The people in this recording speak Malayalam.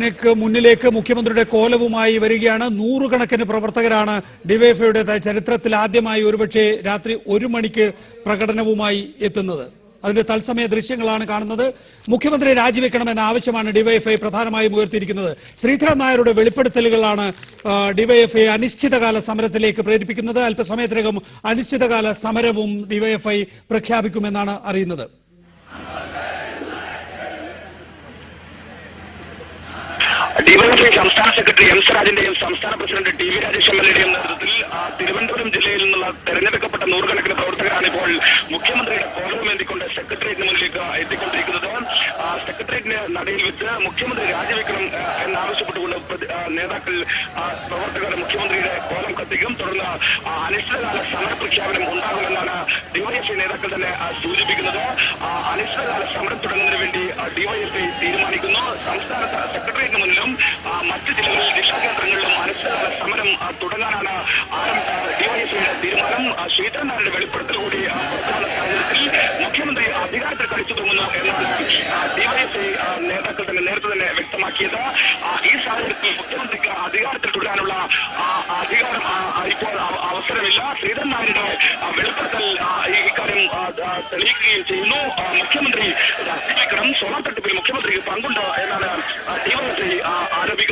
സെക്രട്ടേറിയറ്റിനേക്ക് മുന്നിലേക്ക് മുഖ്യമന്ത്രിയുടെ കോലവുമായി വരികയാണ്. നൂറുകണക്കിന് പ്രവർത്തകരാണ് ഡിവൈഎഫ്ഐയുടെ ചരിത്രത്തിൽ ആദ്യമായി ഒരുപക്ഷെ രാത്രി ഒരു മണിക്ക് പ്രകടനവുമായി എത്തുന്നത്. അതിന്റെ തത്സമയ ദൃശ്യങ്ങളാണ് കാണുന്നത്. മുഖ്യമന്ത്രി രാജിവെക്കണമെന്ന ആവശ്യമാണ് ഡിവൈഎഫ്ഐ പ്രധാനമായും ഉയർത്തിയിരിക്കുന്നത്. ശ്രീധരൻ നായരുടെ വെളിപ്പെടുത്തലുകളാണ് ഡിവൈഎഫ്ഐ അനിശ്ചിതകാല സമരത്തിലേക്ക് പ്രേരിപ്പിക്കുന്നത്. അല്പസമയത്തിനകം അനിശ്ചിതകാല സമരവും ഡിവൈഎഫ്ഐ പ്രഖ്യാപിക്കുമെന്നാണ് അറിയുന്നത്. ഡിവൈഎഫ്ഐ സംസ്ഥാന സെക്രട്ടറി എം സ്വരാജിന്റെയും സംസ്ഥാന president T V Rajesh M L എയുടെയും നേതൃത്വത്തിൽ തിരുവനന്തപുരം ജില്ലയിൽ നിന്നുള്ള തെരഞ്ഞെടുക്കപ്പെട്ട നൂറുകണക്കിന് പ്രവർത്തകരാണ് ഇപ്പോൾ മുഖ്യമന്ത്രിയുടെ കോലവുമേന്തിക്കൊണ്ട് സെക്രട്ടേറിയറ്റിന് മുന്നിലേക്ക് എത്തിക്കൊണ്ടിരിക്കുന്നത്. സെക്രട്ടേറിയറ്റിന് നടയിൽ വെച്ച് മുഖ്യമന്ത്രി രാജിവെക്കണം എന്നാവശ്യപ്പെട്ടുകൊണ്ട് നേതാക്കൾ പ്രവർത്തകർ മുഖ്യമന്ത്രിയുടെ കോലം കത്തിക്കും. തുടർന്ന് അനിശ്ചിതകാല സമര പ്രഖ്യാപനം ഉണ്ടാകുമെന്നാണ് ഡിവൈഎഫ്ഐ നേതാക്കൾ തന്നെ സൂചിപ്പിക്കുന്നത്. അനിശ്ചിതകാല സമരം തുടങ്ങുന്നതിന് വേണ്ടി ഡിവൈഎഫ്ഐ തീരുമാനിക്കുന്നു. സംസ്ഥാനത്ത് മുന്നിലും മറ്റു മറ്റ് ജില്ലകളിൽ രക്ഷാകേന്ദ്രങ്ങളിലും അനിശ്ചിതകാല സമരം തുടങ്ങാനാണ് ഡിവൈഎഫ്ഐയുടെ തീരുമാനം ശ്രീധരനാരുടെ വെളിപ്പെടുത്തൽ കൂടി ആ, സാഹചര്യത്തിൽ മുഖ്യമന്ത്രി അധികാരത്തിൽ കളിച്ചു തുടങ്ങുന്നു എന്നാണ് ഡിവൈഎഫ്ഐ നേതാക്കൾ തന്നെ നേരത്തെ തന്നെ വ്യക്തമാക്കിയത്. ഈ സാഹചര്യത്തിൽ മുഖ്യമന്ത്രിക്ക് അധികാരത്തിൽ തുടരാനുള്ള അധികാരം ഇപ്പോൾ അവ- അവസരമില്ല. ശ്രീധരൻ നായരുടെ വെളിപ്പെടുത്തൽ തെളിയിക്കുകയും ചെയ്യുന്നു. മുഖ്യമന്ത്രി രാജിവെക്കണം സ്വർണ തട്ടിപ്പിൽ മുഖ്യമന്ത്രിക്ക് പങ്കുണ്ട് എന്നാണ് ഡിവൈഎഫ്ഐ ആരോപിക്കുന്നത്.